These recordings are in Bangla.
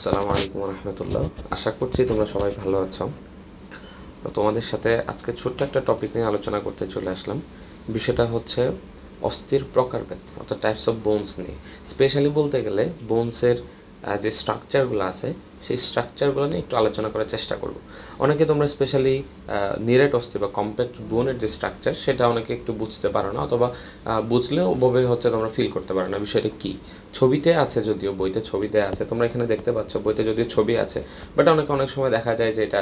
আসসালামু আলাইকুম রহমতুল্লাহ। আশা করছি তোমরা সবাই ভালো আছো। তোমাদের সাথে আজকে ছোট্ট একটা টপিক নিয়ে আলোচনা করতে চলে আসলাম। বিষয়টা হচ্ছে অস্থির প্রকারভেদ, অর্থাৎ টাইপস অফ বোনস নিয়ে। স্পেশালি বলতে গেলে বোনসের যে স্ট্রাকচারগুলো আছে, সেই স্ট্রাকচারগুলো নিয়ে একটু আলোচনা করার চেষ্টা করব। অনেকে তোমরা স্পেশালি নিরেট অস্থি বা কম্প্যাক্ট বোনের যে স্ট্রাকচার সেটা অনেকে একটু বুঝতে পারো না, অথবা বুঝলেও ওভাবে হচ্ছে তোমরা ফিল করতে পারো না বিষয়টা কী। ছবিতে আছে যদিও, বইতে ছবিতে আছে, তোমরা এখানে দেখতে পাচ্ছ, বইতে যদিও ছবি আছে বাট অনেক অনেক সময় দেখা যায় যে এটা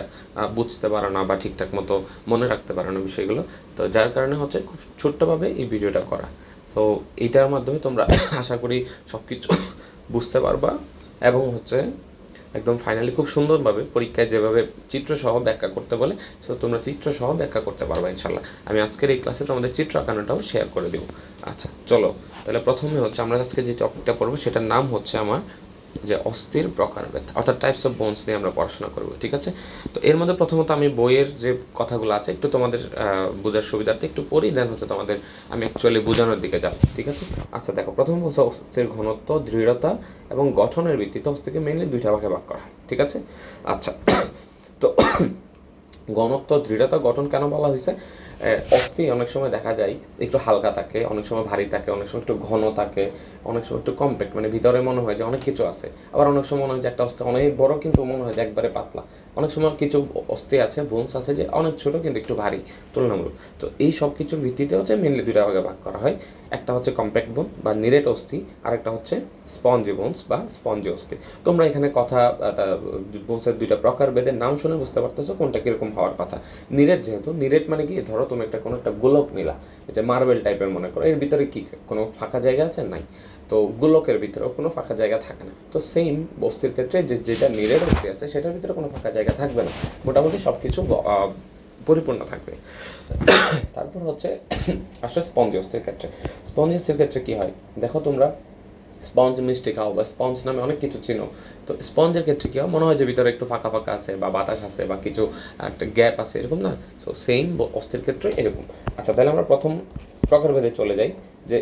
বুঝতে পারো না বা ঠিকঠাক মতো মনে রাখতে পারো না বিষয়গুলো। তো যার কারণে হচ্ছে খুব ছোট্টভাবে এই ভিডিওটা করা। তো এইটার মাধ্যমে তোমরা আশা করি সব কিছু বুঝতে পারবা এবং হচ্ছে একদম ফাইনালি খুব সুন্দরভাবে পরীক্ষায় যেভাবে চিত্রসহ ব্যাখ্যা করতে বলে সো তোমরা চিত্রসহ ব্যাখ্যা করতে পারবে ইনশাল্লাহ আমি আজকের এই ক্লাসে তোমাদের চিত্র আঁকানোটাও শেয়ার করে দেবো। আচ্ছা চলো। তাহলে প্রথমে হচ্ছে আমরা আজকে যে টপিকটা পড়ব, সেটার নাম হচ্ছে আমার যে অস্থির প্রকারভেদ, অর্থাৎ টাইপস অফ বোনস নিয়ে আমরা পড়াশোনা করব, ঠিক আছে? তো এর মধ্যে প্রথমত আমি বইয়ের যে কথাগুলো আছে, একটু তোমাদের বোঝার সুবিধার্থে একটু পড়ি দেন হচ্ছে তোমাদের আমি অ্যাকচুয়ালি বোঝানোর দিকে যাব, ঠিক আছে? আচ্ছা দেখো, প্রথম বলছে অস্থির ঘনত্ব, দৃঢ়তা এবং গঠনের ভিত্তিতে অস্থিকে মেনলি দুইটা ভাগে ভাগ করা হয়, ঠিক আছে? আচ্ছা তো ঘনত্ব, দৃঢ়তা, গঠন কেন বলা হয়েছে? অস্থি অনেক সময় দেখা যায়, একটু হালকা থাকে, অনেক সময় ভারী থাকে, অনেক সময় একটু ঘন থাকে, অনেক সময় একটু কম্প্যাক্ট মানে ভিতরে মনে হয় যে অনেক কিছু আছে। আবার অনেক সময় মনে হয় যে একটা অস্থি অনেক বড় কিন্তু মনে হয় যে একবারে পাতলা। অনেক সময় কিছু অস্থি আছে বোনস আছে যে অনেক ছোট কিন্তু একটু ভারী, তুলনামূলক। তো এই সব কিছুর ভিত্তিতে হচ্ছে মেনলি দুটা ভাগে ভাগ করা হয়। একটা হচ্ছে কম্প্যাক্ট বোন বা নিরেট অস্থি আর একটা হচ্ছে স্পঞ্জি বোনস বা স্পঞ্জি অস্থি। তোমরা এখানে কথা বোনসের দুইটা প্রকার বেদের নাম শুনে বুঝতে পারতেছো কোনটা কীরকম হওয়ার কথা। নিরেট যেহেতু, নিরেট মানে কি? ধরো তুমি একটা কোনো একটা গোলক নিলা যে মার্বেল টাইপের মনে করো, এর ভিতরে কি কোনো ফাঁকা জায়গা আছে? নাই। তো গোলকের ভিতরেও কোনো ফাঁকা জায়গা থাকে না। তো সেম বস্তির ক্ষেত্রে যে, যেটা নিরেট অস্থি আছে, সেটার ভিতরে কোনো ফাঁকা জায়গা থাকবে না। মোটামুটি সব কিছু পরিপূর্ণ থাকবে। তারপর হচ্ছে আসলে স্পঞ্জ অস্থির ক্ষেত্রে। স্পঞ্জ অস্থির ক্ষেত্রে কী হয়? দেখো তোমরা স্পঞ্জ মিষ্টি খাও বা স্পঞ্জ নামে অনেক কিছু চিনো। তো স্পঞ্জের ক্ষেত্রে কী হয়? মনে হয় যে ভিতরে একটু ফাঁকা ফাঁকা আছে বা বাতাস আছে বা কিছু, একটা গ্যাপ আছে, এরকম না? সো সেম অস্থির ক্ষেত্রে এরকম। আচ্ছা তাহলে আমরা প্রথম প্রকারভেদে চলে যাই যে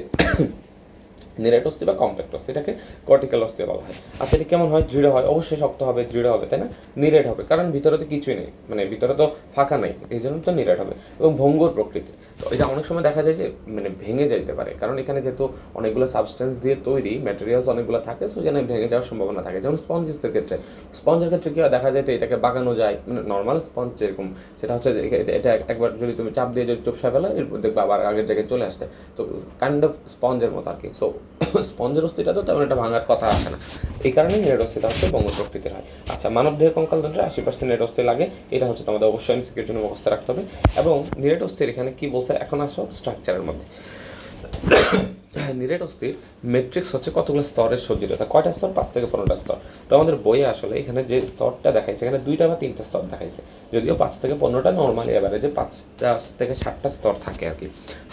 নিরেট অস্থি বা কম্প্যাক্ট অস্থি, এটাকে কর্টিক্যাল অস্থি বলা হয়। আচ্ছা এটা কেমন হয়? দৃঢ় হয়। অবশ্যই শক্ত হবে, দৃঢ় হবে, তাই না? নিরেট হবে। কারণ ভিতরে তো কিছুই নেই। মানে ভিতরে তো ফাঁকা নেই। এই জন্য তো নিরেট হবে। এবং ভঙ্গুর প্রকৃতি। তো এটা অনেক সময় দেখা যায় যে মানে ভেঙে যাইতে পারে। কারণ এখানে যেহেতু অনেকগুলো সাবস্টেন্স দিয়ে তৈরি ম্যাটেরিয়ালস অনেকগুলো থাকে সো এখানে ভেঙে যাওয়ার সম্ভাবনা থাকে। যেমন স্পঞ্জের ক্ষেত্রে। স্পঞ্জের ক্ষেত্রে কি হয়? দেখা যায় তো এটাকে বাগানো যায়। মানে নর্মাল স্পঞ্জ যেরকম। সেটা হচ্ছে এটা একবার যদি তুমি চাপ দিয়ে যদি চুপসা ফেলো, এরপর দেখবে আবার আগের জায়গায় চলে আসতে। তো কাইন্ড অফ স্পঞ্জের মতো আর কি। সো স্পঞ্জের অস্থিটা তো তেমন একটা ভাঙার কথা আসে না। এই কারণেই নেট অস্থিটা হচ্ছে বঙ্গ প্রকৃতির হয়। আচ্ছা মানব দেহের কঙ্কাল তন্ত্রে আশি পার্সেন্ট নেট অস্থি লাগে। এটা হচ্ছে তোমাদের অবশ্যই এমসিকির জন্য মুখস্থ রাখতে হবে। এবং নিরেট অস্থির এখানে কি বলছে? এখন আসো স্ট্রাকচারের মধ্যে। নিরেট অস্থির ম্যাট্রিক্স হচ্ছে কতগুলো স্তরের সজ্জিত? কয়টা স্তর? পাঁচ থেকে পনেরোটা স্তর। তো আমাদের বইয়ে আসলে এখানে যে স্তরটা দেখাইছে, এখানে দুইটা বা তিনটা স্তর দেখাইছে। যদিও পাঁচ থেকে পনেরোটা নর্মালি অ্যাভারেজে পাঁচটা থেকে ষাটটা স্তর থাকে আর কি।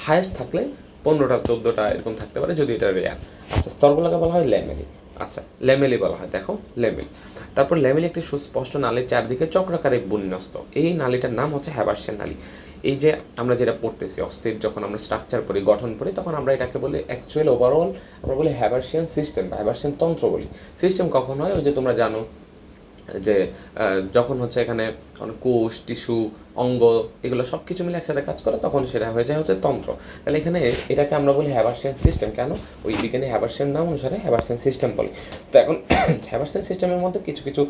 হায়েস্ট থাকলে পনেরোটা চোদ্দোটা এরকম থাকতে পারে যদি এটা রেয়ার আচ্ছা স্তরগুলোকে বলা হয় ল্যামেলি। আচ্ছা ল্যামেলি বলা হয় দেখো ল্যামেলি। তারপর ল্যামেলি একটি সুস্পষ্ট নালীর চারদিকে চক্রাকারে বিন্যস্ত। এই নালীটার নাম হচ্ছে হ্যাবার্সিয়ান নালী। এই যে আমরা যেটা পড়তেছি অস্থির যখন আমরা স্ট্রাকচার পড়ি গঠন পড়ি তখন আমরা এটাকে বলি অ্যাকচুয়াল ওভারঅল আমরা বলি হ্যাবার্সিয়ান সিস্টেম বা হ্যাবার্সিয়ান তন্ত্র বলি। সিস্টেম কখন হয়? ওই যে তোমরা জানো যে যখন হচ্ছে এখানে কোষ, টিস্যু, অঙ্গ এগুলো সব কিছু মিলে একসাথে কাজ করে, তখন সেটা হয়ে যায় হচ্ছে তন্ত্র। তাহলে এখানে এটাকে আমরা বলি হ্যাবার্সিয়ান সিস্টেম কেন? ওই বিজ্ঞানী হ্যাবার্সিয়ান নাম অনুসারে হ্যাবার্সিয়ান সিস্টেম বলি। তো এখন হ্যাবার্সিয়ান সিস্টেমের মধ্যে কিছু কিছু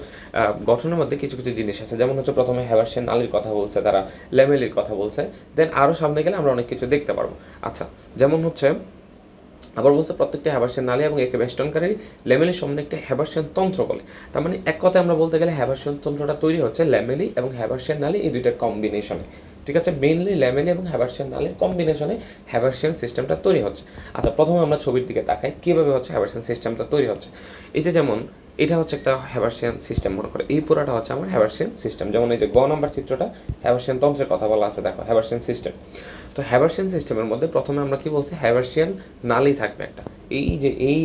গঠনের মধ্যে কিছু কিছু জিনিস আছে। যেমন হচ্ছে প্রথমে হ্যাবার্সিয়ান নালির কথা বলছে, তারা লেমেলির কথা বলছে। দেন আরও সামনে গেলে আমরা অনেক কিছু দেখতে পারব। আচ্ছা যেমন হচ্ছে আবার বলছে প্রত্যেকটা হ্যাভার্সিয়ান নালী এবং একে বেষ্টনকারী ল্যামেলির সামনে একটি হ্যাভার্সিয়ান তন্ত্র বলে। তার মানে এক কথায় আমরা বলতে গেলে হ্যাভার্সিয়ান তন্ত্রটা তৈরি হচ্ছে ল্যামেলি এবং হ্যাভার্সিয়ান নালী এই দুইটার কম্বিনেশনে ঠিক আছে? মেইনলি ল্যামেলি এবং হ্যাভার্সিয়ান নালীর কম্বিনেশনে হ্যাভার্সিয়ান সিস্টেমটা তৈরি হচ্ছে। আচ্ছা প্রথমে আমরা ছবির দিকে তাকাই। কীভাবে হচ্ছে হ্যাভার্সিয়ান সিস্টেমটা তৈরি হচ্ছে? এই যে যেমন এটা হচ্ছে একটা হ্যাবার্সিয়ান সিস্টেম মনে করে। এই পুরাটা হচ্ছে আমার হ্যাবার্সিয়ান সিস্টেম যেমন এই যে গ নাম্বার চিত্রটা হ্যাবার্সিয়ান তন্ত্রের কথা বলা আছে, দেখো হ্যাবার্সিয়ান সিস্টেম তো হ্যাবার্সিয়ান সিস্টেমের মধ্যে প্রথমে আমরা কি বলছি? হ্যাবার্সিয়ান নালি থাকবে একটা। এই যে, এই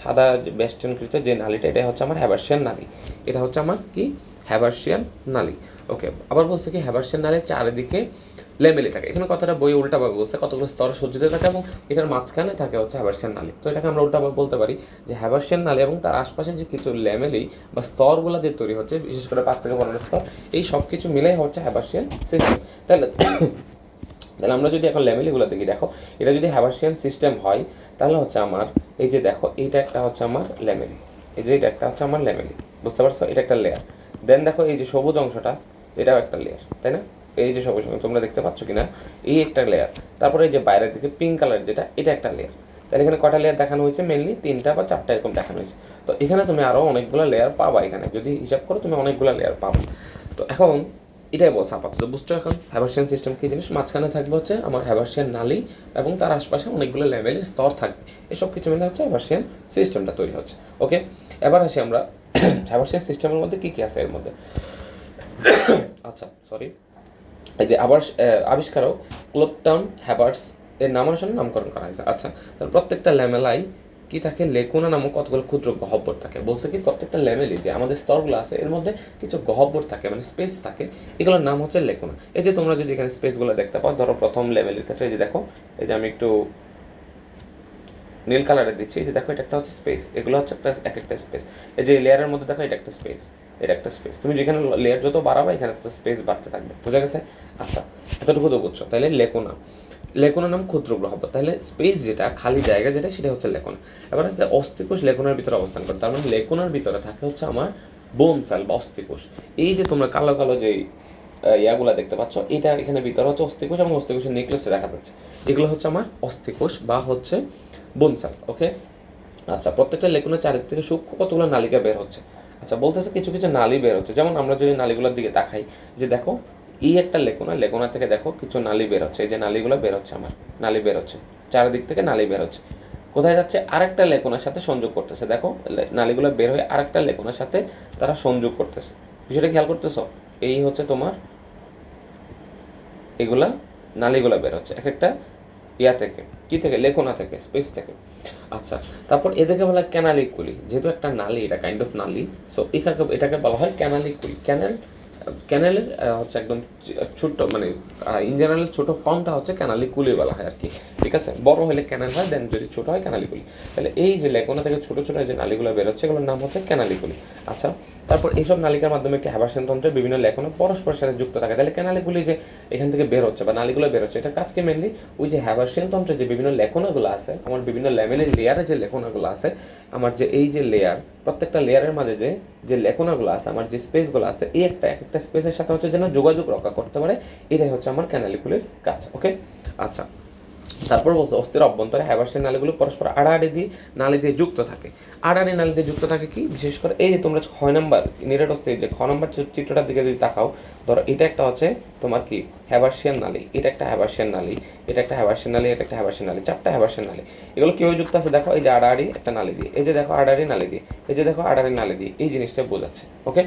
সাদা যে বেষ্টনকৃত যে নালিটা এটা হচ্ছে আমার হ্যাবার্সিয়ান নালি। এটা হচ্ছে আমার কি? হ্যাবার্সিয়ান নালি। ওকে আবার বলছে কি হ্যাবার্সিয়ান নালীর চারিদিকে লেমেলি থাকে। এখানে কথাটা বই উল্টাভাবে বলছে, কতগুলো স্তরে সজ্জিত থাকে এবং এটার মাঝখানে থাকে হচ্ছে হ্যাবার্সিয়ান নালী। তো এটাকে আমরা উল্টাভাবে বলতে পারি যে হ্যাবার্সিয়ান নালী এবং তার আশপাশে যে কিছু ল্যামেলি বা স্তরগুলো দিয়ে তৈরি হচ্ছে, বিশেষ করে পাঁচ থেকে পনেরো স্তর, এই সব কিছু মিলেই হচ্ছে হ্যাবার্সিয়ান সিস্টেম তাহলে তাহলে আমরা যদি এখন ল্যামেলিগুলো দেখি, দেখো, এটা যদি হ্যাবার্সিয়ান সিস্টেম হয়, তাহলে হচ্ছে আমার, এই যে দেখো, এইটা একটা হচ্ছে আমার ল্যামেলি এই যে এটা একটা হচ্ছে আমার ল্যামেলি বুঝতে পারছ? এটা একটা লেয়ার দেন দেখো এই যে সবুজ অংশটা, এটাও একটা লেয়ার তাই না? এই যে সবুজ অংশ তোমরা দেখতে পাচ্ছ কিনা? এই একটা লেয়ার তারপরে এই যে বাইরের দিকে পিঙ্ক কালার যেটা, এটা একটা লেয়ার তাহলে এখানে কটা লেয়ার দেখানো হয়েছে? মেনলি তিনটা বা চারটা এরকম দেখানো হয়েছে। তো এখানে তুমি আরও অনেকগুলো লেয়ার পাবা এখানে। যদি হিসাব করো, তুমি অনেকগুলো লেয়ার পাবা। তো এখন এটাই বলছে আপাতত, বুঝছ এখন? হ্যাভার্সিয়ান সিস্টেম কি জিনিস? মাঝখানে থাকবে হচ্ছে আমার হ্যাভার্সিয়ান নালি এবং তার আশপাশে অনেকগুলো লেভেলের স্তর থাকবে। এসব কিছু মিলে হচ্ছে হ্যাভার্সিয়ান সিস্টেমটা তৈরি হচ্ছে। ওকে এবার আসি আমরা হ্যাভার্সিয়ান সিস্টেমের মধ্যে কী কী আছে এর মধ্যে? আচ্ছা সরি যে আবার আবিষ্কারক ক্লোপটাউন হ্যাবার্স এর নাম অনুসারে নামকরণ করা হয়েছে। আচ্ছা তাহলে প্রত্যেকটা ল্যামেলাই কি থাকে? লেকুনা নামক কতগুলো ক্ষুদ্র গহব্বর থাকে? বলছে কি, প্রত্যেকটা ল্যামেলি যে আমাদের স্তরগুলো আছে, এর মধ্যে কিছু গহব্বর থাকে মানে স্পেস থাকে, এগুলোর নাম হচ্ছে লেকুনা। এই যে তোমরা যদি এখানে স্পেসগুলো দেখতে পাও, ধরো প্রথম লেভেলের ক্ষেত্রে এই যে দেখো, এই যে আমি একটু নীল কালারের দিচ্ছি, এই যে দেখো, এটা একটা হচ্ছে স্পেস এগুলো হচ্ছে একটা, এক একটা স্পেস এই যে লেয়ারের মধ্যে দেখো, এটা একটা স্পেস এটা একটা স্পেস তুমি যেখানে লেয়ার যত বাড়াবে, এখানে একটা স্পেস বাড়তে থাকবে। বোঝা গেছে? আচ্ছা এতটুকু তো বুঝছ তাহলে লেকোনা। লেকোনা নাম ক্ষুদ্র গ্রহ তাহলে স্পেস যেটা, খালি জায়গা যেটা, সেটা হচ্ছে লেকোনা। এবার হচ্ছে অস্থিকোষ লেকোনার ভিতরে অবস্থান করে। তার মানে লেকোনার ভিতরে থাকে হচ্ছে আমার বোন সেল বা অস্থিকোষ। এই যে তোমরা কালো কালো যে ইয়াগুলা দেখতে পাচ্ছ, এটা এখানে ভিতরে হচ্ছে অস্থিকোষ এবং অস্থিকোষের নেকলেসে দেখা যাচ্ছে। এগুলো হচ্ছে আমার অস্থিকোষ বা হচ্ছে বোন সেল ওকে আচ্ছা প্রত্যেকটা লেকুনের চারিদিক থেকে সূক্ষ্ম কতগুলো নালিকা বের হচ্ছে? আচ্ছা বলতেছে কিছু কিছু নালী বের হচ্ছে। যেমন আমরা যদি নালীগুলোর দিকে তাকাই যে দেখো, এই একটা লেকুনা লেকুনা থেকে দেখো কিছু নালী বের হচ্ছে। এই যে নালীগুলো বের হচ্ছে আমার, নালী বের হচ্ছে। চারিদিক থেকে নালী বের হচ্ছে। কোথায় যাচ্ছে? আরেকটা লেকোনার সাথে সংযোগ করতেছে। দেখো নালিগুলো বের হয়ে আরেকটা লেকোনার সাথে তারা সংযোগ করতেছে। বিষয়টা খেয়াল করতেছো? এই হচ্ছে তোমার, এগুলা নালীগুলা বের হচ্ছে। এক একটা ইয়া থেকে, কি থেকে? লেখনা থেকে স্পেস থেকে। আচ্ছা তারপর এদেরকে বলা হয় ক্যানালিক কুলি। যেহেতু একটা নালি, এটা কাইন্ড অফ নালি সো এখানে এটাকে বলা হয় ক্যানালিক কুলি। ক্যানেল ক্যানেলের হচ্ছে একদম ছোট্ট মানে ইন জেনারেল ছোটো ফর্মটা হচ্ছে ক্যানালিকুলি বলা হয় আর কি ঠিক আছে? বড় হলে ক্যানেল হয় দেন যদি ছোটো হয় ক্যানালিকুলি তাহলে এই যে লেকোনা থেকে ছোটো ছোটো যে নালীগুলো বেরোচ্ছে, এগুলোর নাম হচ্ছে ক্যানালিকুলি আচ্ছা তারপর এইসব নালিকার মাধ্যমে একটি হ্যাবাসন তন্ত্রের বিভিন্ন লেখনা পরস্পরের সাথে যুক্ত থাকে। তাহলে ক্যানালিগুলি যে এখান থেকে বের হচ্ছে বা নালীগুলো বের হচ্ছে এটা কাজকে মেনলি ওই যে হ্যাবাসিয়ান তন্ত্রের যে বিভিন্ন লেখনাগুলো আছে, আমার বিভিন্ন লেভেলের লেয়ারে যে লেখনাগুলো আছে, আমার যে এই যে লেয়ার প্রত্যেকটা লেয়ারের মাঝে যে যে লেখনাগুলো আছে, আমার যে স্পেসগুলো আছে, এই একটা, এক একটা স্পেসের সাথে হচ্ছে যেন যোগাযোগ রক্ষা করতে পারে, এটাই হচ্ছে আমার ক্যানালিগুলির কাজ ওকে আচ্ছা তারপর বলছে অস্থির অভ্যন্তরে হ্যাভার্সের নালীগুলো পরস্পর আড়াআড়ি দিয়ে, নালী দিয়ে যুক্ত থাকে। আড়াআড়ি নালী দিয়ে যুক্ত থাকে কি? বিশেষ করে এই যে তোমরা ছয় নম্বর, নিরেট অস্থির যে খ নম্বর চিত্রটার দিকে যদি তাকাও, ধরো এটা একটা হচ্ছে তোমার কি? হ্যাভার্সিয়ান নালী। এটা একটা হ্যাভার্সিয়ান নালী, এটা একটা হ্যাভার্সিয়ান নালী, এটা একটা হ্যাভার্সিয়ান নালী, চারটা হ্যাভার্সিয়ান নালী। এগুলো কীভাবে যুক্ত আছে? দেখো, এই যে আড়াআড়ি একটা নালী দিয়ে, এই যে দেখো আড়াআড়ি নালী দিয়ে, এই যে দেখো আড়াআড়ি নালী দিয়ে, এই জিনিসটা বোঝাচ্ছে ওকে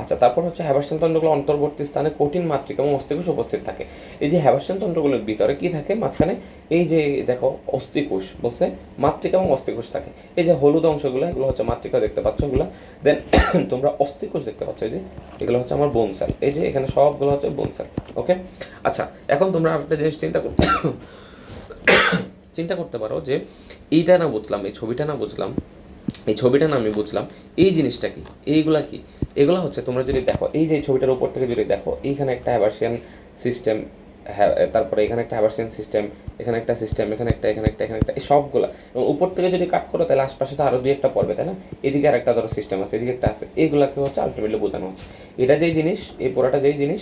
আচ্ছা তারপর হচ্ছে হ্যাভার্সিয়ান তন্ত্রগুলো অন্তর্বর্তী স্থানে কঠিন মাতৃকা এবং অস্থিকোষ উপস্থিত থাকে। এই যে হ্যাভার্সিয়ান তন্ত্রগুলোর ভিতরে কি থাকে? মাঝখানে এই যে, দেখো, অস্থিকোষ বলছে, মাতৃকা এবং অস্থিকোষ থাকে। এই যে হলুদ অংশগুলো, এগুলো হচ্ছে মাতৃকা দেখতে পাচ্ছ এগুলো। দেন তোমরা অস্থিকোষ দেখতে পাচ্ছ, এই যে, এগুলো হচ্ছে আমার বোন সেল এই যে এখানে সবগুলো হচ্ছে বোন সেল ওকে আচ্ছা এখন তোমরা আরেকটা জিনিস চিন্তা করো চিন্তা করতে পারো যে এইটা না বুঝলাম, এই ছবিটা না বুঝলাম, এই ছবিটা না আমি বুঝলাম, এই জিনিসটা কি, এইগুলা কি? এগুলা হচ্ছে তোমরা যদি দেখো, এই যে ছবিটার উপর থেকে যদি দেখো, এইখানে একটা হ্যাভার্সিয়ান সিস্টেম হ্যাঁ তারপরে এখানে একটা হ্যাভার্সিয়ান সিস্টেম এখানে একটা সিস্টেম এখানে একটা এখানে একটা এখানে একটা, এই সবগুলা। এবং উপর থেকে যদি কাট করো, তাহলে আশপাশে তো আরও দুই একটা পড়বে, তাই না? এদিকে আর একটা ধরো সিস্টেম আছে, এদিকে একটা আছে এইগুলাকে হচ্ছে আলটিমেটলি বোঝানো হচ্ছে। এটা যেই জিনিস, এই পুরোটা যেই জিনিস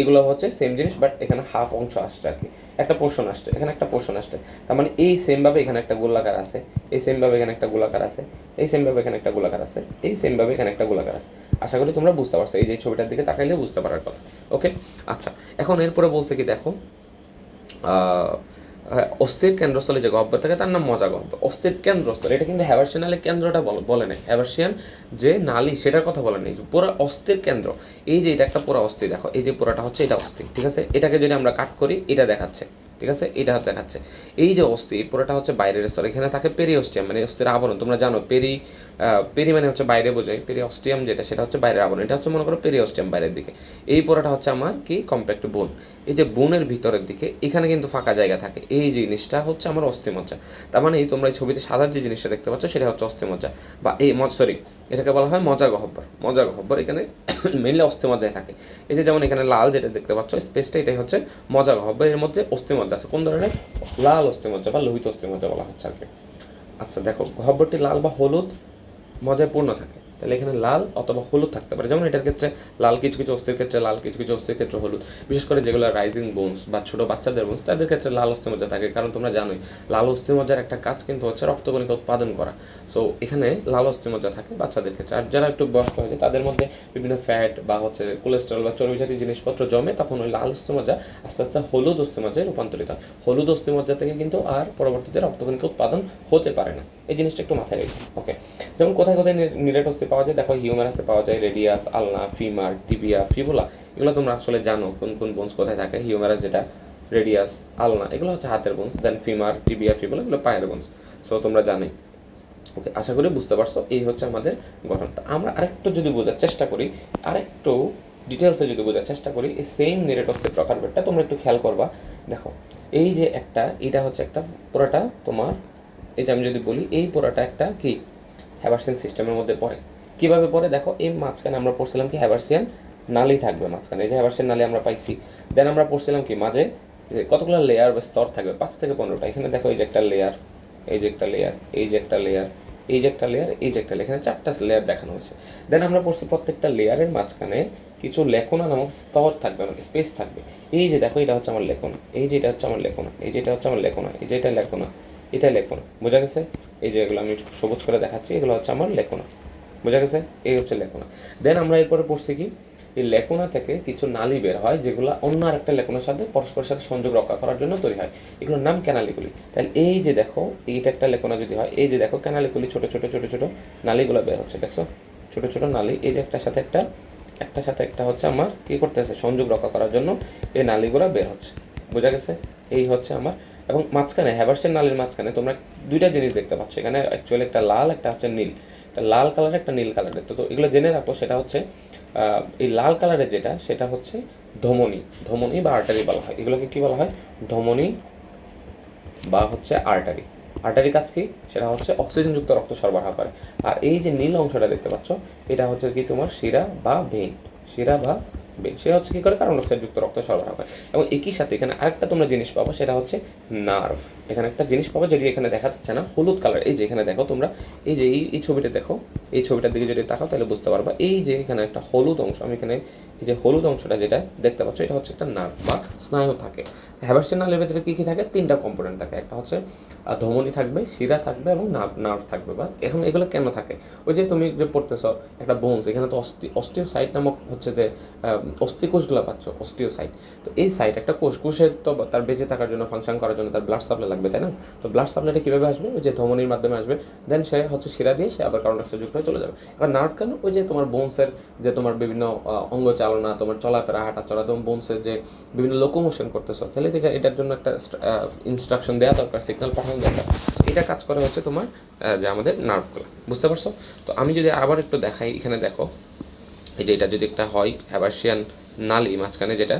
এগুলো হচ্ছে সেম জিনিস বাট এখানে হাফ অংশ আসছে আর কি। একটা পোর্শন আসছে, এখানে একটা পোর্শন আসছে। তার মানে এই সেমভাবে এখানে একটা গোলাকার আছে, এই সেমভাবে এখানে একটা গোলাকার আছে, এই সেমভাবে এখানে একটা গোলাকার আছে, এই সেমভাবে এখানে একটা গোলাকার আছে। আশা করি তোমরা বুঝতে পারছ, এই যে ছবিটার দিকে তাকাইলে বুঝতে পারার কথা। ওকে আচ্ছা এখন এরপরে বলছে কি, দেখো অস্থির কেন্দ্রস্থলে যে গহ্বর থাকে, তার নাম মজা গহ্বর। অস্থির কেন্দ্রস্থল, এটা কিন্তু হ্যাভার্সিয়ানালে কেন্দ্রটা বলে নাই। হ্যাভার্সিয়ান যে নালী, সেটার কথা বলে নেই। পুরো অস্থির কেন্দ্র। এই যে এটা একটা পুরো অস্থি দেখো, এই যে পুরোটা হচ্ছে এটা অস্থি ঠিক আছে? এটাকে যদি আমরা কাট করি, এটা দেখাচ্ছে, ঠিক আছে? এটা দেখাচ্ছে। এই যে অস্থি এই পুরোটা হচ্ছে বাইরের স্তর। এখানে থাকে পেরি অস্টিয়াম মানে অস্থির আবরণ। তোমরা জানো পেরি পেরি মানে হচ্ছে বাইরে বোঝায়। পেরিঅস্টিয়াম যেটা, সেটা হচ্ছে বাইরের আবরণ। এটা হচ্ছে মনে করো পেরিঅস্টিয়াম বাইরের দিকে। এই পোড়াটা হচ্ছে আমার কি? কম্প্যাক্ট বোন এই যে বোনের ভিতরের দিকে, এখানে কিন্তু ফাঁকা জায়গা থাকে। এই জিনিসটা হচ্ছে আমার অস্থিমজ্জা। তার মানে এই তোমরা এই ছবিতে সাদার যে জিনিসটা দেখতে পাচ্ছ, সেটা হচ্ছে অস্থিমজ্জা। বা এই মজ সরি এটাকে বলা হয় মজা গহব্বর। মজা গহব্বর এখানে মেনলি অস্থিমজ্জায় থাকে। এই যে যেমন এখানে লাল যেটা দেখতে পাচ্ছ স্পেসটা এটাই হচ্ছে মজা গহব্বর। এর মধ্যে অস্থিমজ্জা আছে। কোন ধরনের? লাল অস্থিমজ্জা বা লোহিত অস্থিমজ্জা বলা হচ্ছে আর কি। আচ্ছা দেখো গহ্বরটি লাল বা হলুদ মজায় পূর্ণ থাকে। তাহলে এখানে লাল অথবা হলুদ থাকতে পারে। যেমন এটার ক্ষেত্রে লাল কিছু কিছু অস্থির ক্ষেত্রে লাল, কিছু কিছু অস্থির ক্ষেত্রে হলুদ। বিশেষ করে যেগুলো রাইজিং বোনস বা ছোট বাচ্চাদের বোনস তাদের ক্ষেত্রে লাল অস্থিমজ্জা থাকে। কারণ তোমরা জানোই, লাল অস্থিমজ্জার একটা কাজ কিন্তু হচ্ছে রক্তকণিকা উৎপাদন করা। সো এখানে লাল অস্থিমজ্জা থাকে বাচ্চাদের ক্ষেত্রে আর যারা একটু বয়স্ক হয়ে যায়, তাদের মধ্যে বিভিন্ন ফ্যাট বা হচ্ছে কোলেস্ট্রল বা চর্বি জাতীয় জিনিসপত্র জমে, তখন ওই লাল অস্থিমজ্জা আস্তে আস্তে হলুদ অস্থিমজ্জায় রূপান্তরিত হয়। হলুদ অস্থিমজ্জা থেকে কিন্তু আর পরবর্তীতে রক্তকণিকা উৎপাদন হতে পারে না। এই জিনিসটা একটু মাথায় রেখে। ওকে যেমন কোথায় কোথায় নিরেট অস্থি পাওয়া যায়? দেখো হিউম্যারাসে পাওয়া যায় রেডিয়াস আলনা ফিমার টিবিয়া ফিবুলা এগুলো তোমরা আসলে জানো কোন কোন বোনস কোথায় থাকে। হিউম্যারাস যেটা রেডিয়াস আলনা এগুলো হচ্ছে হাতের bones then femur tibia fibula এগুলো পায়ের বোনস সো তোমরা জানোই। ওকে, আশা করি বুঝতে পারছ, এই হচ্ছে আমাদের গঠন। তো আমরা আরেকটু যদি বোঝার চেষ্টা করি, আরেকটু ডিটেলসে যদি বোঝার চেষ্টা করি, এই সেম নিরেটক্সের প্রকারভেদটা তোমরা একটু খেয়াল করবা। দেখো, এই যে একটা, এটা হচ্ছে একটা পুরোটা তোমার, এই যে আমি যদি বলি, এই পুরোটা একটা কি? হ্যাভারসিয়ান সিস্টেমের মধ্যে পড়ে। কীভাবে পড়ে? দেখো, এই মাঝখানে আমরা পড়ছিলাম কি হ্যাভারসিয়ান নালি থাকবে মাঝখানে। এই যে হ্যাভারসিয়ান নালি আমরা পাইছি। দেন আমরা পড়ছিলাম কি, মাঝে যে কতগুলো লেয়ার বা স্তর থাকবে? পাঁচ থেকে পনেরোটা। এখানে দেখো এই যে একটা লেয়ার এই যে একটা লেয়ার এই যে একটা লেয়ার এই যে একটা লেয়ার এই যে একটা লেয়ার এখানে চারটা লেয়ার দেখানো হয়েছে। দেন আমরা পড়ছি প্রত্যেকটা লেয়ারের মাঝখানে কিছু লেখনা নামক স্তর থাকবে মানে স্পেস থাকবে। এই যে দেখো, এটা হচ্ছে আমার লেখনা। এই যে এটা হচ্ছে আমার লেখনা। এই যে এটা হচ্ছে আমার লেখনা। এই যে এটা লেখনা। এটা লেখনা। বোঝা গেছে? এই যে এগুলো আমি সবুজ করে দেখাচ্ছি, এগুলো হচ্ছে আমার লেখনা। বোঝা গেছে? এই হচ্ছে লেখনা। দেন আমরা এরপরে পড়ছি কি? এই লেকোনা থেকে কিছু নালি বের হয়, যেগুলো অন্য আরেকটা লেকোনার সাথে পরস্পরের সাথে সংযোগ রক্ষা করার জন্য তৈরি হয়। এগুলোর নাম ক্যানালিগুলি তাহলে এই যে দেখো, এইটা একটা লেকোনা যদি হয়, এই যে দেখো ক্যানালিগুলি ছোটো ছোটো ছোটো ছোটো নালীগুলো বের হচ্ছে, দেখছ? ছোট ছোট নালি, এই যে একটা সাথে একটা একটা সাথে একটা হচ্ছে আমার কি করতেছে? সংযোগ রক্ষা করার জন্য এই নালিগুলো বের হচ্ছে। বোঝা গেছে? এই হচ্ছে আমার। এবং মাঝখানে হ্যাভার্সের নালীর মাঝখানে তোমরা দুইটা জিনিস দেখতে পাচ্ছ। এখানে অ্যাকচুয়ালি একটা লাল, একটা হচ্ছে নীল। একটা লাল কালার একটা নীল কালারের তো এগুলো জেনে রাখো, সেটা হচ্ছে এই লাল কালারের যেটা, সেটা হচ্ছে ধমনী। ধমনী বা আর্টারি বলা হয়। এগুলোকে কি বলা হয়? ধমনী বা হচ্ছে আর্টারি আর্টারি কাজ কি? সেটা হচ্ছে অক্সিজেনযুক্ত রক্ত সরবরাহ করে। আর এই যে নীল অংশটা দেখতে পাচ্ছ, এটা হচ্ছে কি তোমার শিরা বা ভেইন শিরা বা সে হচ্ছে কি করে? কার্বন ডাইঅক্সাইড যুক্ত রক্ত সরবরাহ করে। এবং একই সাথে এখানে আরেকটা তোমরা জিনিস পাবো, সেটা হচ্ছে নার্ভ এখানে একটা জিনিস পাবো যেটি এখানে দেখা যাচ্ছে না, হলুদ কালার এই যে এখানে দেখো তোমরা, এই যে এই এই ছবিটা দেখো, এই ছবিটার দিকে যদি তাকাও তাহলে বুঝতে পারবা, এই যে এখানে একটা হলুদ অংশ, আমি এখানে এই যে হলুদ অংশটা যেটা দেখতে পাচ্ছ, এটা হচ্ছে একটা নার্ভ বা স্নায়ু থাকে। হ্যাভার্সিয়ান নার্ভের ভেতরে কী কী থাকে? তিনটা কম্পোনেন্ট থাকে। একটা হচ্ছে ধমনী থাকবে, শিরা থাকবে এবং নার্ভ নার্ভ থাকবে বা এখন এগুলো কেন থাকে? ওই যে তুমি যে পড়তেছ একটা বোনস এখানে তো অস্থি অস্টিও সাইট নামক হচ্ছে যে অস্থি কোষগুলো পাচ্ছ অস্টিও সাইট তো এই সাইট একটা কোষ, কোষের তো তার বেঁচে থাকার জন্য ফাংশন করার জন্য তার ব্লাড সাপ্লাই লাগবে, তাই না? তো ব্লাড সাপ্লাইটা কীভাবে আসবে? ওই যে ধমনির মাধ্যমে আসবে দেন সে হচ্ছে শিরা দিয়ে সে আবার কারণ যুক্ত হয়ে চলে যাবে। এবার নার্ভ কেন? ওই যে তোমার বোনসের যে তোমার বিভিন্ন অঙ্গ চালনা, তোমার চলাফেরা হাঁটা চলা তোমার বোনসের যে বিভিন্ন লোকোমোশন করতেছো, তাহলে এটার জন্য একটা ইনস্ট্রাকশন দেওয়া দরকার সিগন্যাল পাঠানো দরকার। এটা কাজ করে হচ্ছে তোমার যে আমাদের নার্ভগুলো বুঝতে পারছ? তো আমি যদি আবার একটু দেখাই, এখানে দেখো। এই যে এটা যদি একটা হয় হ্যাভার্সিয়ান নালী মাঝখানে যেটা,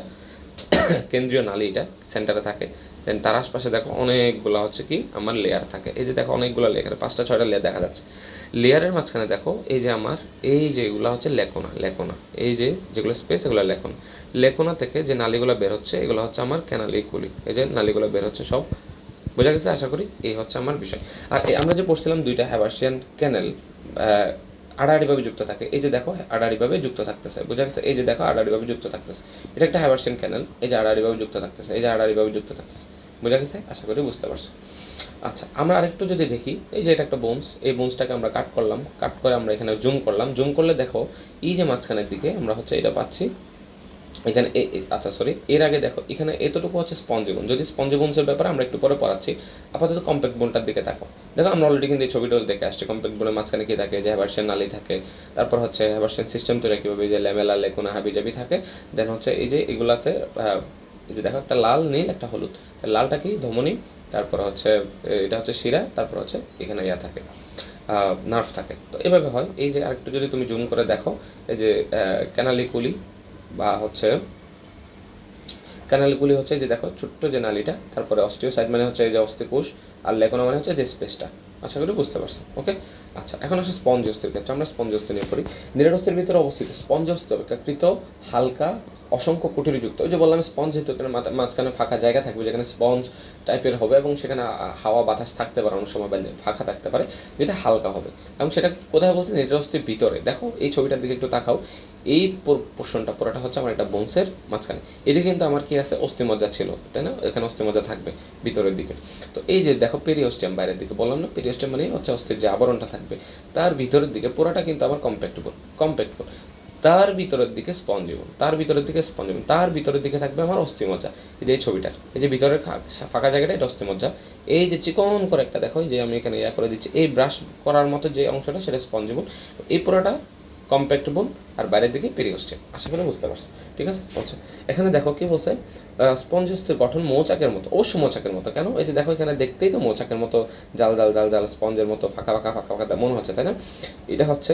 কেন্দ্রীয় নালী এটা সেন্টারে থাকে দেন তার আশপাশে দেখো অনেকগুলো হচ্ছে কি আমার লেয়ার থাকে। এই যে দেখো অনেকগুলো লেয়ার পাঁচটা, ছয়টা লেয়ার দেখা যাচ্ছে। লেয়ারের মাঝখানে দেখো এই যে আমার, এই যেগুলো হচ্ছে লেকোনা লেকোনা। এই যে যেগুলো স্পেস এগুলো লেকোনা। লেকোনা থেকে যে নালীগুলো বের হচ্ছে, এগুলো হচ্ছে আমার ক্যানালিকুলি এই যে নালীগুলো বের হচ্ছে সব। বোঝা গেছে? আশা করি এই হচ্ছে আমার বিষয়। আর আমরা যে পড়ছিলাম দুইটা হ্যাভার্সিয়ান ক্যানেল আড়াআড়িভাবে যুক্ত থাকে। এই যে দেখো, আড়াআড়িভাবে যুক্ত থাকতেছে। বোঝা গেছে? এই যে দেখো, আড়াআড়িভাবে যুক্ত থাকতেছে। এটা একটা হ্যাভার্সিয়ান ক্যানেল এই যে আড়াআড়িভাবে যুক্ত থাকতেছে, এই যে আড়াআড়িভাবে যুক্ত থাকতেছে। বোঝা গেছে? আশা করি বুঝতে পারছ। আচ্ছা আমরা আরেকটু যদি দেখি, এই যে এটা একটা বোনস এই বোনসটাকে আমরা কাট করলাম। কাট করে আমরা এখানে জুম করলাম। জুম করলে দেখো, এই যে মাঝখানের দিকে আমরা হচ্ছে এটা পাচ্ছি এখানে আচ্ছা সরি এর আগে দেখো, এখানে এতটুকু হচ্ছে স্পঞ্জিবন যদি স্পঞ্জিবনসের ব্যাপারে আমরা একটু পরে পড়াচ্ছি, আপাতত কম্প্যাক্ট বোনটার দিকে দেখো। দেখো, আমরা অলরেডি কিন্তু এই ছবিটা দেখে আসছি। কম্প্যাক্ট বোনের মাঝখানে কি থাকে? যে হ্যাভার্সিয়ান নালি থাকে, তারপর হচ্ছে হ্যাভার্সিয়ান সিস্টেম তৈরি কীভাবে? যে ল্যামেলা, লেকুনা, হাবিজাবি থাকে। দেন হচ্ছে এই যে এগুলাতে এই যে দেখো, একটা লাল, নীল, একটা হলুদ। লালটা কি? ধমনী। তারপর হচ্ছে এটা হচ্ছে শিরা, তারপর হচ্ছে এখানে ইয়া থাকে নার্ভ থাকে। তো এভাবে হয়। এই যে আরেকটু যদি তুমি জুম করে দেখো, এই যে ক্যানালিকুলি বা হচ্ছে ক্যানালগুলি হচ্ছে যে দেখো, ছোট্ট যে নালীটা, তারপরে অস্টিওসাইড মানে হচ্ছে এই যে অস্থিকোষ, আর লেকোনা মানে হচ্ছে যে স্পেসটা আশা করি বুঝতে পারছ ওকে আচ্ছা এখন আসে স্পঞ্জ অস্থির ক্ষেত্রে, আমরা স্পঞ্জ অস্থি নিয়ে পড়ি। নিরাটস্থির ভিতরে অবস্থিত স্পঞ্জ অস্থি অপেক্ষাকৃত হালকা অসংখ্য কুটিরযুক্ত ওই যে বললাম স্পঞ্জ যেহেতু এখানে মাঝখানে ফাঁকা জায়গা থাকবে, যেখানে স্পঞ্জ টাইপের হবে, এবং সেখানে হাওয়া বাতাস থাকতে পারে, অনেক সময় ফাঁকা থাকতে পারে, যেটা হালকা হবে। এবং সেটা কোথায় বলছে? নিরাটস্থির ভিতরে। দেখো, এই ছবিটার দিকে একটু তাকাও। এই পোর্শনটা পুরোটা হচ্ছে আমার একটা বোনসের মাঝখানে। এদিকে কিন্তু আমার কি আছে? অস্থিমজ্জা ছিল, তাই না? এখানে অস্থিমজ্জা থাকবে ভিতরের দিকে। তো এই যে দেখো পেরিওস্টিয়াম বাইরের দিকে বললাম না পেরিওস্টিয়াম মানে হচ্ছে অস্থির যে আবরণটা থাকবে। তার ভিতরের দিকে পুরোটা কিন্তু আমার কম্প্যাক্টেবল কম্প্যাক্টেবল তার ভিতরের দিকে স্পঞ্জিবল তার ভিতরের দিকে স্পঞ্জিবল তার ভিতরের দিকে থাকবে আমার অস্থিমজ্জা। এই যে এই ছবিটার এই যে ভিতরের ফাঁকা জায়গাটা এটা অস্থিমজ্জা। এই যে চিকন করে একটা দেখো যে আমি এখানে ইয়া করে দিচ্ছি, এই ব্রাশ করার মতো যে অংশটা সেটা স্পঞ্জিবল এই পুরোটা কম্প্যাক্টেবল আর বাইরের দিকে পেরিওস্টিয়াম আশা করি বুঝতে পারছ। ঠিক আছে? আচ্ছা এখানে দেখো কি বলছে? স্পঞ্জস্থের গঠন মৌচাকের মতো অবশ্য মৌচাকের মতো। কেন? এই যে দেখো এখানে দেখতেই তো মৌচাকের মতো জাল জাল জাল জাল স্পঞ্জের মতো, ফাঁকা ফাঁকা ফাঁকা ফাঁকা মনে হচ্ছে, তাই না? এটা হচ্ছে,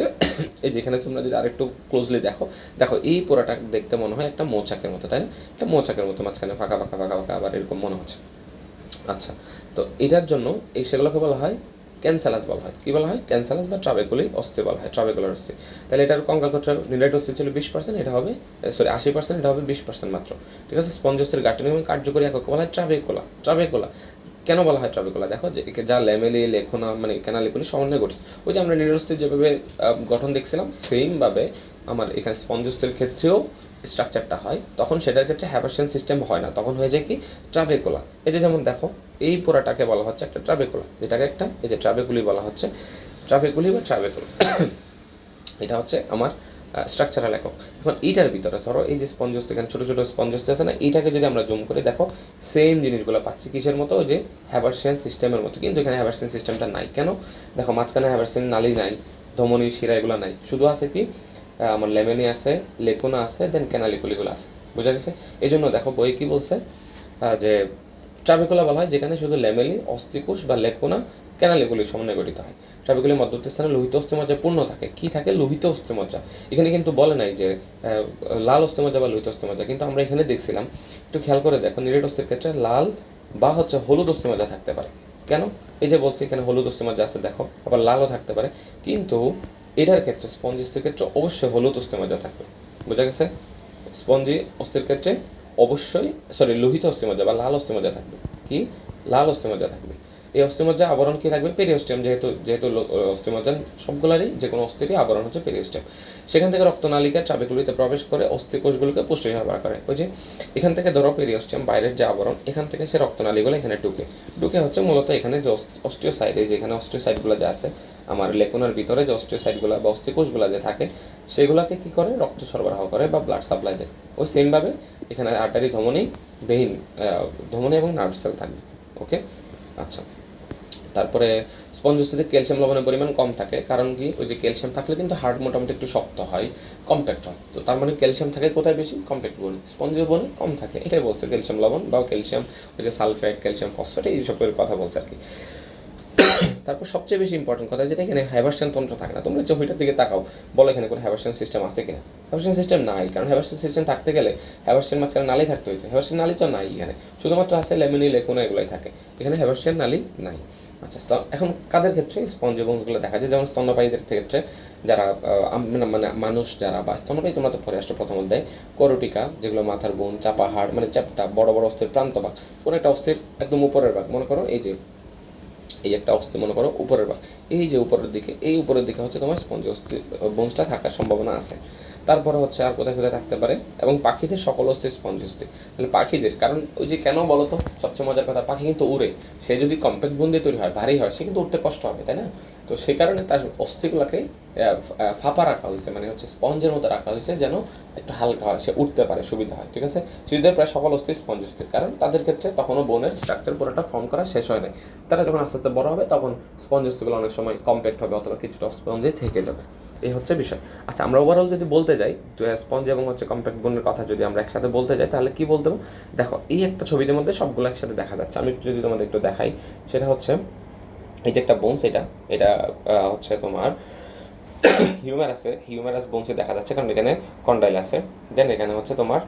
এই যে এখানে তোমরা যদি আরেকটু ক্লোজলি দেখো দেখো এই পুরোটা দেখতে মনে হয় একটা মৌচাকের মতো, তাই না? একটা মৌচাকের মতো, মাঝখানে ফাঁকা ফাঁকা ফাঁকা ফাঁকা, আবার এরকম মনে হচ্ছে। আচ্ছা তো এটার জন্য এই সেগুলোকে বলা হয় ক্যান্সালাস বলা হয়। কী বলা হয়? ক্যান্সালাস বা ট্রাবেকুলি অস্থি বলা হয়, ট্রাবেকুলার অস্থি। তাহলে এটার কঙ্কাল কোট্রার নিরাইট অস্থি ছিল বিশ পার্সেন্ট এটা হবে সরি আশি পার্সেন্ট এটা হবে বিশ পার্সেন্ট মাত্র। ঠিক আছে? স্পঞ্জস্থির গাঠনিক এবং কার্যকরী একক বলা হয় ট্রাবেকুলা। ট্রাবেকুলা। কেন বলা হয় ট্রাবেকুলা? দেখো যে যা ল্যামেলি, লেখনা মানে ক্যানালিকুলি সমন্বয় গঠিত। ওই যে আমরা নিরস্থির যেভাবে গঠন দেখছিলাম সেমভাবে আমার এখানে স্পঞ্জস্থির ক্ষেত্রেও স্ট্রাকচারটা হয়, তখন সেটার ক্ষেত্রে হ্যাভারশন সিস্টেম হয় না। তখন হয়ে যায় কি? ট্রাবেকুলা এই যে যেমন দেখো, এই পোড়াটাকে বলা হচ্ছে একটা ট্রাবেকুলা যেটাকে একটা, এই যে ট্রাবেকুলি বলা হচ্ছে ট্রাবেকুলি বা ট্রাবেকুলা এটা হচ্ছে আমার স্ট্রাকচারাল একক। এখন এইটার ভিতরে ধরো, এই যে স্পঞ্জস্ত এখানে ছোটো ছোটো স্পঞ্জস্ত আছে না, এইটাকে যদি আমরা জুম করে দেখো সেম জিনিসগুলো পাচ্ছি কিসের মতো? যে হ্যাভারসিয়ান সিস্টেমের মতো। কিন্তু এখানে হ্যাভারসিয়ান সিস্টেমটা নাই। কেন? দেখো, মাঝখানে হ্যাভারসিয়ান নালি নাই, ধমনী, শিরা এগুলো নাই। শুধু আছে কি? আমার লেমেনি আছে, লেকুনা আছে দেন ক্যানালিকুলিগুলো আছে। বোঝা গেছে? এই জন্য দেখো বই কি বলছে? যে ট্রাবিকুলা বলা হয়, যেখানে শুধু ল্যামেলি অস্থিকোষ বা লেকুনা ক্যানালিগুলি সমন্বয়ে গঠিত হয়। ট্রাবিকুলির মধ্যবর্তী স্থানে লোহিত অস্থিমজ্জা পূর্ণ থাকে। কি থাকে? লোহিত অস্থিমজ্জা। এখানে কিন্তু বলে নাই যে লাল অস্থিমজ্জা বা লোহিত অস্থিমজ্জা, কিন্তু আমরা এখানে দেখছিলাম, একটু খেয়াল করে দেখো, নিরেট অস্থির ক্ষেত্রে লাল বা হচ্ছে হলুদ অস্থিমজ্জা থাকতে পারে। কেন? এই যে বলছি এখানে হলুদ অস্থিমজ্জা আছে, দেখো, আবার লালও থাকতে পারে। কিন্তু এটার ক্ষেত্রে স্পঞ্জিস্টের ক্ষেত্রে অবশ্যই হলুদ অস্থিমজ্জা থাকবে। বোঝা গেছে? স্পঞ্জি অস্থির ক্ষেত্রে অবশ্যই সরি লোহিত অস্থিমজ্জা বা লাল অস্থিমজ্জা থাকবে। কি? লাল অস্থিমজ্জা থাকবে। এই অস্থিমজ্জা আবরণ কি থাকবে? পেরিওস্টিয়াম যেহেতু যেহেতু অস্থিমজ্জা সবগুলারই যে কোনো অস্থিরই আবরণ হচ্ছে পেরিওস্টিয়াম সেখান থেকে রক্তনালিকা চাবিগুলিতে প্রবেশ করে অস্থি অস্থিকোষগুলোকে পুষ্টি সরবরাহ করে ওই যে, এখান থেকে ধরো পেরিওস্টিয়াম বাইরের যে আবরণ, এখান থেকে সে রক্তনালীগুলো এখানে ঢুকে। ঢুকে হচ্ছে মূলত এখানে যে অস্টিওসাইড, এই যে এখানে অস্টিওসাইডগুলো যে আছে, আমার লেকুনার ভিতরে যে অস্টিওসাইডগুলো বা অস্থিকোষগুলো যে থাকে, সেগুলোকে কী করে? রক্ত সরবরাহ করে বা ব্লাড সাপ্লাই দেয়। ওই সেমভাবে এখানে আর্টারি ধমনী বেহিন ধমনী এবং নার্ভ সেল থাকবে। ওকে আচ্ছা। তারপরে স্পঞ্জস্থিতে ক্যালসিয়াম লবণের পরিমাণ কম থাকে, কারণ কি? ওই যে ক্যালসিয়াম থাকলে কিন্তু হার্ট মোটামুটি একটু শক্ত হয় কম্প্যাক্ট হয়। তো তার মানে ক্যালসিয়াম থাকে কোথায় বেশি? কম্প্যাক্ট বনে স্পঞ্জীয় বনে কম থাকে। এটাই বলছে ক্যালসিয়াম লবণ বা ক্যালসিয়াম, ওই যে সালফেট, ক্যালসিয়াম ফসফেট, এই এইসবের কথা বলছে আর কি। তারপর সবচেয়ে বেশি ইম্পর্টেন্ট কথা যেটা এখানে হ্যাভারশন তন্ত্র থাকে না। তোমরা ছবিটার দিকে তাকাও, বলো এখানে কোনো হ্যাভারশন সিস্টেম আছে কিনা? হ্যাভারশন সিস্টেম নাই, কারণ হ্যাভারশন সিস্টেম থাকতে গেলে হ্যাভারশন মাঝখানে নালি থাকতে হইতো। হ্যাভারশন নালি তো নাই এখানে। শুধুমাত্র আছে লেমিনি লেকুনা এগুলোই থাকে। এখানে হ্যাভারশন নালি নাই। আচ্ছা স্তন- এখন কাদের ক্ষেত্রে? স্পঞ্জ বোনসগুলো দেখা যায়, যেমন স্তন্যপায়ীদের ক্ষেত্রে যারা মানে- মানে মানুষ যারা, বা স্তন্যপায়ী তোমরা তো পরে আসছো প্রথম অধ্যায়, করটিকা, যেগুলো মাথার বোন, চাপা হাড় মানে চ্যাপটা বড় বড় অস্থির প্রান্ত ভাগ, কোনো একটা অস্থির একদম উপরের ভাগ। মনে করো এই যে, এই একটা অস্থি মনে করো উপরের ভাগ। এই যে উপরের দিকে, এই উপরের দিকে হচ্ছে তোমার স্পঞ্জ অস্থি বোনসটা থাকার সম্ভাবনা আছে। তারপরে হচ্ছে আর কোথায় কোথায় থাকতে পারে। এবং পাখিদের সকল অস্থি স্পঞ্জ অস্থি তাহলে পাখিদের, কারণ ওই যে কেন বলতো? সবচেয়ে মজার কথা, পাখি কিন্তু উড়ে। সে যদি কম্প্যাক্ট বন্দি তৈরি হয়, ভারী হয়, সে কিন্তু উঠতে কষ্ট হবে, তাই না? তো সে কারণে তার অস্থিগুলোকে ফাঁপা রাখা হয়েছে মানে হচ্ছে স্পঞ্জের মতো রাখা হয়েছে যেন একটু হালকা হয়, সে উঠতে পারে, সুবিধা হয়, ঠিক আছে? সুবিধার প্রায় সকল অস্থি স্পঞ্জ অস্থি কারণ তাদের ক্ষেত্রে তখনও বোনের স্ট্রাকচার পুরোটা ফর্ম করা শেষ হয় নাই। তারা যখন আস্তে আস্তে বড় হবে, তখন স্পঞ্জ অস্থিগুলো অনেক সময় কম্প্যাক্ট হবে অথবা কিছুটা স্পঞ্জে থেকে যাবে। এই হচ্ছে বিষয়। আচ্ছা আমরা ওভারঅল যদি বলতে যাই, তো স্পঞ্জ এবং হচ্ছে কম্প্যাক্ট বোনের কথা যদি আমরা একসাথে বলতে যাই, তাহলে কি বলতে? দেখো, এই একটা ছবির মধ্যে সবগুলো একসাথে দেখা যাচ্ছে। আমি যদি তোমাদের একটু দেখাই, সেটা হচ্ছে এই যে একটা বোনস এটা এটা হচ্ছে তোমার হিউম্যারাসে হিউম্যারাস বোনসে দেখা যাচ্ছে, কারণ এখানে কন্ডাইল আছে। দেন এখানে হচ্ছে তোমার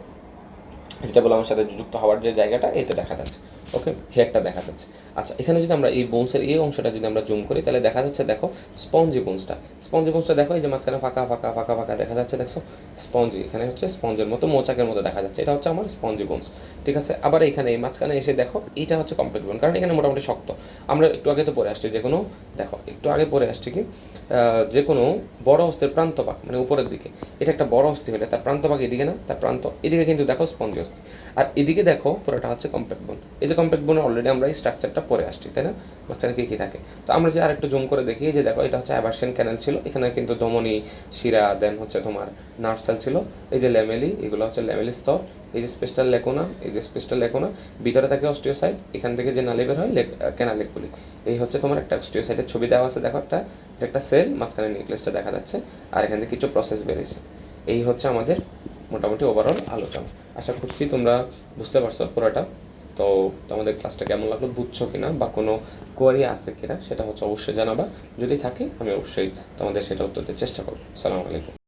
বললাম আমার সাথে যুক্ত হওয়ার যে জায়গাটা তো দেখা যাচ্ছে। ওকে হেয়ারটা দেখা যাচ্ছে। আচ্ছা এখানে যদি আমরা এই বোনসের এই অংশটা যদি আমরা জুম করি, তাহলে দেখা যাচ্ছে, দেখো স্পঞ্জি বোনসটা স্পঞ্জি বোনসটা দেখো, এই যে মাঝখানে ফাঁকা ফাঁকা ফাঁকা ফাঁকা দেখা যাচ্ছে দেখো স্পঞ্জি এখানে হচ্ছে স্পঞ্জের মতো, মোচাকের মতো দেখা যাচ্ছে। এটা হচ্ছে আমার স্পঞ্জি বোনস ঠিক আছে? আবার এখানে, এই মাঝখানে এসে দেখো এটা হচ্ছে কমপ্লিট বোন কারণ এখানে মোটামুটি শক্ত। আমরা একটু আগে তো পরে আসছি যে কোনো দেখো, একটু আগে পরে আসছি কি? যে কোনো বড় অস্থির প্রান্তভাগ মানে উপরের দিকে। এটা একটা বড় অস্থি হলে তার প্রান্তভাগ এদিকে না, তার প্রান্ত এদিকে কিন্তু দেখো স্পঞ্জি অস্থি আর এদিকে দেখো পুরোটা হচ্ছে কম্প্যাক্ট বোন এই যে কম্প্যাক্ট বোনে অলরেডি আমরা এই স্ট্রাকচারটা পরে আসছি, তাই না? মাঝখানে কী কী থাকে? তো আমরা যে আরেকটু জুম করে দেখি যে দেখো, এটা হচ্ছে অ্যাভার্সেন ক্যানেল ছিল। এখানে কিন্তু ধমনী, শিরা দেন হচ্ছে তোমার নার্ভ সেল ছিল। এই যে ল্যামেলি, এগুলো হচ্ছে ল্যামেলি স্তর। এই যে স্পেশাল লেকোনা এই যে স্পেশাল লেকোনা ভিতরে থাকে অস্টিওসাইড এখান থেকে যে নালি বের হয় ক্যানালিকগুলি এই হচ্ছে তোমার একটা অস্টিওসাইডের ছবি দেওয়া আছে, দেখো একটা একটা সেল মাঝখানে নিউক্লিয়াসটা দেখা যাচ্ছে, আর এখান থেকে কিছু প্রসেস বেরিয়েছে এই হচ্ছে আমাদের মোটামুটি ওভারঅল আলোচনা। আশা করছি তোমরা বুঝতে পারছ পুরোটা। তো তোমাদের ক্লাসটা কেমন লাগল, বুঝছ কিনা, বা কোনো কোয়ারি আছে কিনা, সেটা হচ্ছে অবশ্যই জানাবা। যদি থাকে, আমি অবশ্যই তোমাদের সেটা উত্তর দিতে চেষ্টা করব। সালামু আলাইকুম।